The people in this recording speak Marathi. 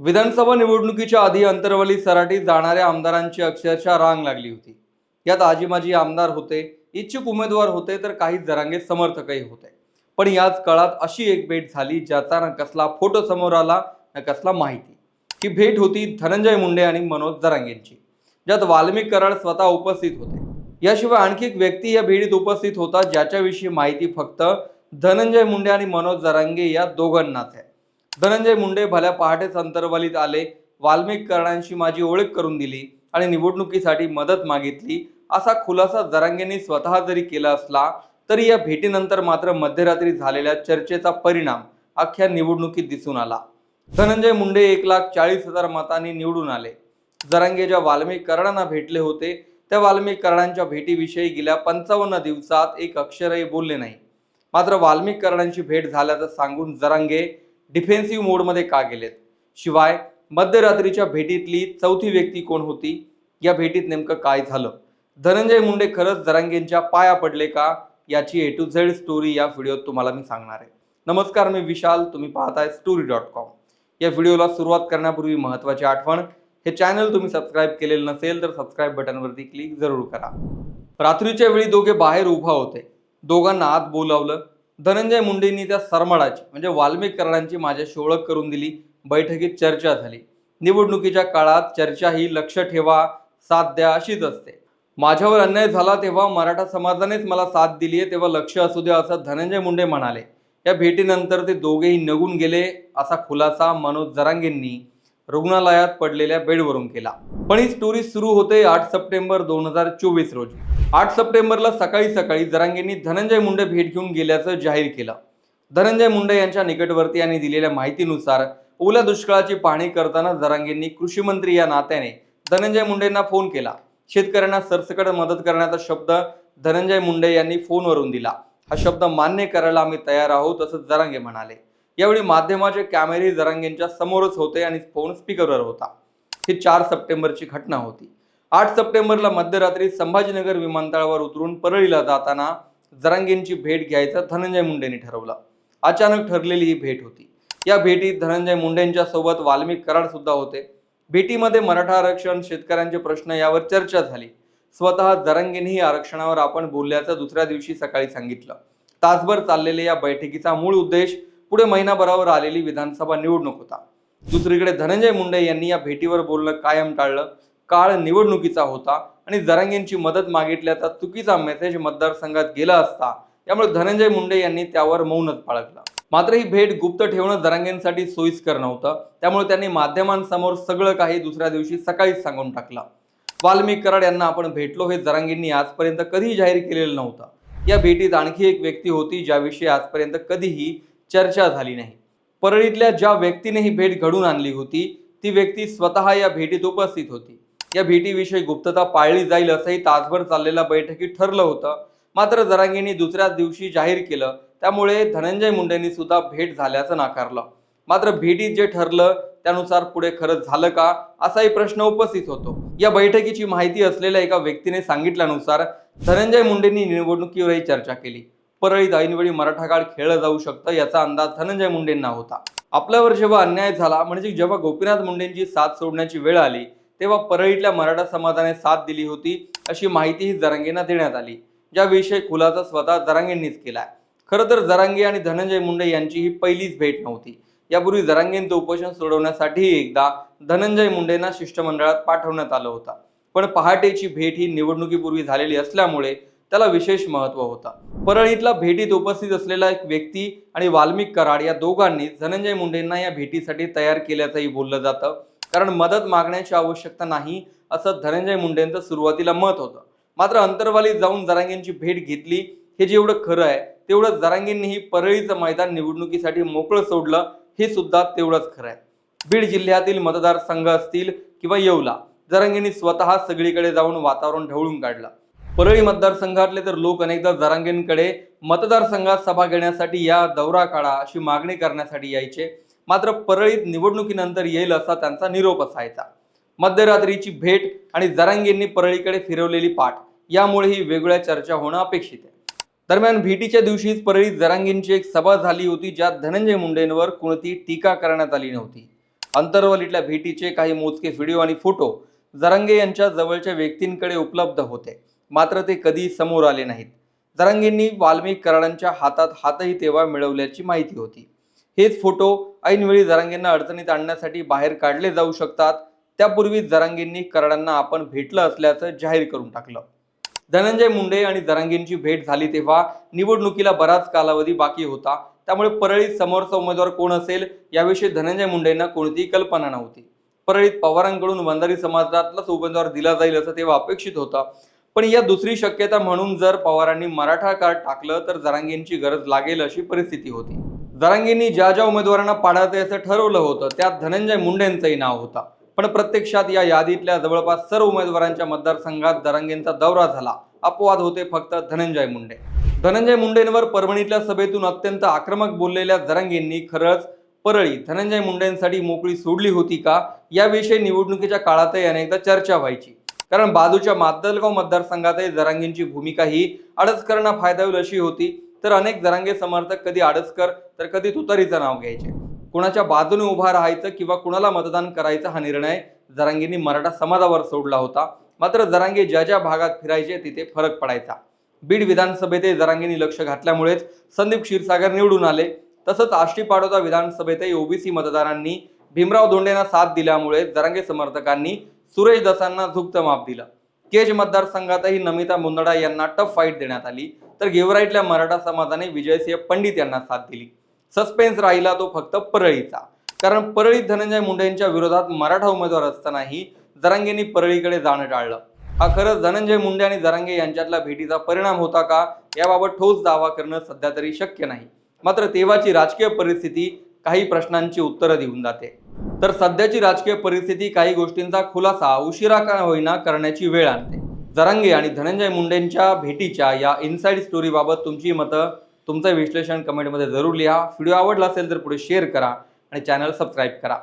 विधानसभा निवडणुकीच्या आधी अंतरवली सराठी जाणाऱ्या आमदारांची अक्षरशः रांग लागली होती. यात आजी माजी आमदार होते इच्छुक उमेदवार होते तर काही जरांगे समर्थकही होते. पण याच काळात अशी एक भेट झाली ज्याचा ना कसला फोटो समोर आला ना कसला माहिती. ही भेट होती धनंजय मुंडे आणि मनोज जरांगेंची ज्यात वाल्मिक कराड स्वतः उपस्थित होते. याशिवाय आणखी एक व्यक्ती या भेटीत उपस्थित होता ज्याच्याविषयी माहिती फक्त धनंजय मुंडे आणि मनोज जरांगे या दोघांनाच आहे. धनंजय मुंडे भल्या पहाटेच अंतर्वलीत आले. वाल्मिककरांशी माझी ओळख करून दिली आणि निवडणुकीसाठी मदत मागितली. असा खुलासा जरांगेंनी स्वतः जरी केला असला तरी या भेटीनंतर मात्र मध्यरात्री झालेल्या चर्चेचा परिणाम अख्ख्या निवडणुकीत दिसून आला. धनंजय मुंडे एक लाख चाळीस हजार मतांनी निवडून आले. जरांगे ज्या वाल्मिककरांना भेटले होते त्या वाल्मिककरांच्या भेटीविषयी गेल्या पंचावन्न दिवसात एक अक्षरही बोलले नाही. मात्र वाल्मिककरांची भेट झाल्याचं सांगून जरांगे डिफेन्सिव्ह मोडमध्ये का गेलेत? शिवाय मध्यरात्रीच्या भेटीतली चौथी व्यक्ती कोण होती? या भेटीत नेमकं काय झालं? धनंजय मुंडे खरंच जरांगेंच्या पाया पडले का? याची ए टू झेड स्टोरी या व्हिडिओत तुम्हाला मी सांगणार आहे. नमस्कार मी विशाल. तुम्ही पाहताय स्टोरी डॉट कॉम या व्हिडिओला सुरुवात करण्यापूर्वी महत्त्वाची आठवण हे चॅनल तुम्ही सबस्क्राईब केलेलं नसेल तर सबस्क्राईब बटनवरती क्लिक जरूर करा. रात्रीच्या वेळी दोघे बाहेर उभा होते. दोघांना आत बोलावलं धनंजय मुंडेंनी त्या सरमाडाची म्हणजे वाल्मिक माझ्याशी ओळख करून दिली बैठकीत चर्चा झाली. निवडणुकीच्या काळात चर्चा ही लक्ष ठेवा साथ द्या अशीच असते. माझ्यावर अन्याय झाला तेव्हा मराठा समाजानेच मला साथ दिली आहे तेव्हा लक्ष असू द्या असं धनंजय मुंडे म्हणाले. या भेटीनंतर ते दोघेही निघून गेले असा खुलासा मनोज जरांगेंनी रुग्णालयात पडलेल्या बेडवरून केला. पण ही स्टोरी सुरू होते आठ सप्टेंबर दोन हजार चोवीस रोजी. आठ सप्टेंबरला सकाळी सकाळी जरांगेंनी धनंजय मुंडे भेट घेऊन गेल्याचं जाहीर केलं. धनंजय मुंडे यांच्या निकटवर्तीयांनी दिलेल्या माहितीनुसार ओल्या दुष्काळाची पाहणी करताना जरांगेंनी कृषी मंत्री या नात्याने धनंजय मुंडेंना फोन केला. शेतकऱ्यांना सरसकट मदत करण्याचा शब्द धनंजय मुंडे यांनी फोनवरून दिला. हा शब्द मान्य करायला आम्ही तयार आहोत असं जरांगे म्हणाले. यावेळी माध्यमाचे कॅमेरे जरांगेंच्या समोरच होते आणि फोन स्पीकरवर होता. ही चार सप्टेंबरची घटना होती. आठ सप्टेंबरला मध्यरात्री संभाजीनगर विमानतळावर उतरून परळीला जाताना जरांगेंची भेट घ्यायचं धनंजय मुंडेंनी ठरवलं. अचानक ठरलेली ही भेट होती. या भेटीत धनंजय मुंडेंच्या सोबत वाल्मिक कराड सुद्धा होते. भेटीमध्ये मराठा आरक्षण शेतकऱ्यांचे प्रश्न यावर चर्चा झाली. स्वतः जरंगेनेही आरक्षणावर आपण बोलल्याचं दुसऱ्या दिवशी सकाळी सांगितलं. तासभर चाललेल्या या बैठकीचा मूळ उद्देश पुढे महिनाभरावर आलेली विधानसभा निवडणूक होता. दुसरीकडे धनंजय मुंडे यांनी या भेटीवर बोलणं कायम टाळलं. काळ निवडणुकीचा होता आणि जरांगेंची मदत मागितल्याचा चुकीचा मेसेज मतदारसंघात गेला असता त्यामुळे धनंजय मुंडे यांनी त्यावर मौनच बाळगलं मात्र ही भेट गुप्त ठेवणं जरांगेंसाठी सोयीस्कर नव्हतं. त्यामुळे त्यांनी माध्यमांसमोर सगळं काही दुसऱ्या दिवशी सकाळीच सांगून टाकलं. वाल्मिक कराड यांना आपण भेटलो हे जरांगेंनी आजपर्यंत कधीही जाहीर केलेलं नव्हतं. या भेटीत आणखी एक व्यक्ती होती ज्याविषयी आजपर्यंत कधीही चर्चा झाली नाही. परळीतल्या ज्या व्यक्तीने ही भेट घडून आणली होती ती व्यक्ती स्वतः या भेटीत उपस्थित होती. या भेटीविषयी गुप्तता पाळली जाईल असंही तासभर चाललेल्या बैठकीत ठरलं होतं. मात्र जरांगींनी दुसऱ्याच दिवशी जाहीर केलं. त्यामुळे धनंजय मुंडेंनी सुद्धा भेट झाल्याचं नाकारलं. मात्र भेटीत जे ठरलं त्यानुसार पुढे खरंच झालं का असाही प्रश्न उपस्थित होतो. या बैठकीची माहिती असलेल्या एका व्यक्तीने सांगितल्यानुसार धनंजय मुंडेंनी निवडणुकीवरही चर्चा केली. परळीत ऐनवेळी मराठा काळ खेळलं जाऊ शकतं याचा अंदाज धनंजय मुंडेंना होता. आपल्यावर जेव्हा अन्याय झाला म्हणजे जेव्हा गोपीनाथ मुंडेंची साथ सोडण्याची वेळ आली तेव्हा परळीतल्या मराठा समाजाने साथ दिली होती अशी माहितीही जरांगेंना देण्यात आली. ज्याविषयी खुलासा स्वतः जरांगेंनीच केलाय खरं तर जरांगे आणि धनंजय मुंडे यांची ही पहिलीच भेट नव्हती. यापूर्वी जरांगेंचं उपोषण सोडवण्यासाठी एकदा धनंजय मुंडेंना शिष्टमंडळात पाठवण्यात आलं होतं. पण पहाटेची भेट ही निवडणुकीपूर्वी झालेली असल्यामुळे त्याला विशेष महत्त्व होता. परळीतला भेटीत उपस्थित असलेला एक व्यक्ती आणि वाल्मिक कराड या दोघांनी धनंजय मुंडेंना या भेटीसाठी तयार केल्याचंही बोललं जातं. कारण मदत मागण्याची आवश्यकता नाही असं धनंजय मुंडेंचं सुरुवातीला मत होतं. मात्र अंतरवाली जाऊन जरांगेंची भेट घेतली हे जेवढं खरं आहे तेवढं जरांगेंनीही परळीचं मैदान निवडणुकीसाठी मोकळं सोडलं हे सुद्धा तेवढंच खरं आहे. बीड जिल्ह्यातील मतदारसंघ असतील किंवा येवला जरांगेंनी स्वतः सगळीकडे जाऊन वातावरण ढवळून काढलं. परळी मतदारसंघातले तर लोक अनेकदा जरांगेंकडे मतदारसंघात सभा घेण्यासाठी या दौरा काढा अशी मागणी करण्यासाठी यायचे. मात्र परळीत निवडणुकीनंतर येईल असा त्यांचा निरोप असायचा. मध्यरात्रीची भेट आणि जरांगेंनी परळीकडे फिरवलेली पाठ यामुळे ही वेगळ्या चर्चा होणं अपेक्षित आहे. दरम्यान भेटीच्या दिवशीच परळीत जरांगींची एक सभा झाली होती ज्यात धनंजय मुंडेंवर कोणती टीका करण्यात आली नव्हती. अंतरवलीतल्या भेटीचे काही मोजके व्हिडिओ आणि फोटो जरांगे यांच्या जवळच्या व्यक्तींकडे उपलब्ध होते. मात्र ते कधी समोर आले नाहीत. जरांगेंनी वाल्मिक कराडांच्या हातात हातही तेव्हा मिळवल्याची माहिती होती. हेच फोटो ऐनवेळी जरांगेंना अडचणीत आणण्यासाठी बाहेर काढले जाऊ शकतात. त्यापूर्वी जरांगेंनी कराडांना आपण भेटलं असल्याचं जाहीर करून टाकलं. धनंजय मुंडे आणि जरांगेंची भेट झाली तेव्हा निवडणुकीला बराच कालावधी बाकी होता. त्यामुळे परळीत समोरचा उमेदवार कोण असेल याविषयी धनंजय मुंडेंना कोणतीही कल्पना नव्हती. परळीत पवारांकडून वंजारी समाजातलाच उमेदवार दिला जाईल असं तेव्हा अपेक्षित होता. पण या दुसरी शक्यता म्हणून जर पवारांनी मराठा कार्ड टाकलं तर जरांगेंची गरज लागेल अशी परिस्थिती होती. जरांगेंनी ज्या ज्या उमेदवारांना पाडायचं असं ठरवलं होतं त्यात धनंजय मुंडेंचंही नाव होता. पण प्रत्यक्षात या यादीतल्या जवळपास सर्व उमेदवारांच्या मतदारसंघात जरांगेंचा दौरा झाला. अपवाद होते फक्त धनंजय मुंडे. धनंजय मुंडेंवर परभणीतल्या सभेतून अत्यंत आक्रमक बोललेल्या जरांगेंनी खरंच परळी धनंजय मुंडेंसाठी मोकळी सोडली होती का? याविषयी निवडणुकीच्या काळातही अनेकदा चर्चा व्हायची. कारण बाजूच्या मादलगाव मतदारसंघातही जरांगेंची भूमिका ही आडसकरांना फायदा होईल अशी होती. तर अनेक जरांगे समर्थक कधी आडसकर तर कधी तुतारीचं नाव घ्यायचे. कुणाच्या बाजूने उभा राहायचं किंवा कुणाला मतदान करायचा हा निर्णय जरांगेंनी मराठा समाजावर सोडला होता. मात्र जरांगे ज्या ज्या भागात फिरायचे तिथे फरक पडायचा. बीड विधानसभेतही जरांगेंनी लक्ष घातल्यामुळेच संदीप क्षीरसागर निवडून आले. तसंच आष्टी पाडोदा विधानसभेतही ओबीसी मतदारांनी भीमराव दोंडेंना साथ दिल्यामुळे जरांगे समर्थकांनी सुरेश दसांना झुक्त माप दिलं. केज मतदारसंघातही नमिता मुंदडा यांना टफ फाईट देण्यात आली. तर गेवराईतल्या मराठा समाजाने विजयसिंह पंडित यांना साथ दिली. सस्पेन्स राहिला तो फक्त परळीचा. कारण परळीत धनंजय मुंडेंच्या विरोधात मराठा उमेदवार असतानाही जरांगेंनी परळीकडे जाणं टाळलं. हा खरंच धनंजय मुंडे आणि जरांगे यांच्यातल्या भेटीचा परिणाम होता का? याबाबत ठोस दावा करणं सध्या तरी शक्य नाही. मात्र तेव्हाची राजकीय परिस्थिती काही प्रश्नांची उत्तरं देऊन जाते. तर सध्याची राजकीय परिस्थिती काही गोष्टींचा खुलासा उशिरा का होईना करण्याची वेळ आणते. जरांगे आणि धनंजय मुंडेंच्या भेटीच्या या इनसाइड स्टोरीबाबत तुमची मतं तुमचं विश्लेषण कमेंटमध्ये जरूर लिहा. व्हिडिओ आवडला असेल तर पुढे शेअर करा आणि चॅनल सबस्क्राईब करा.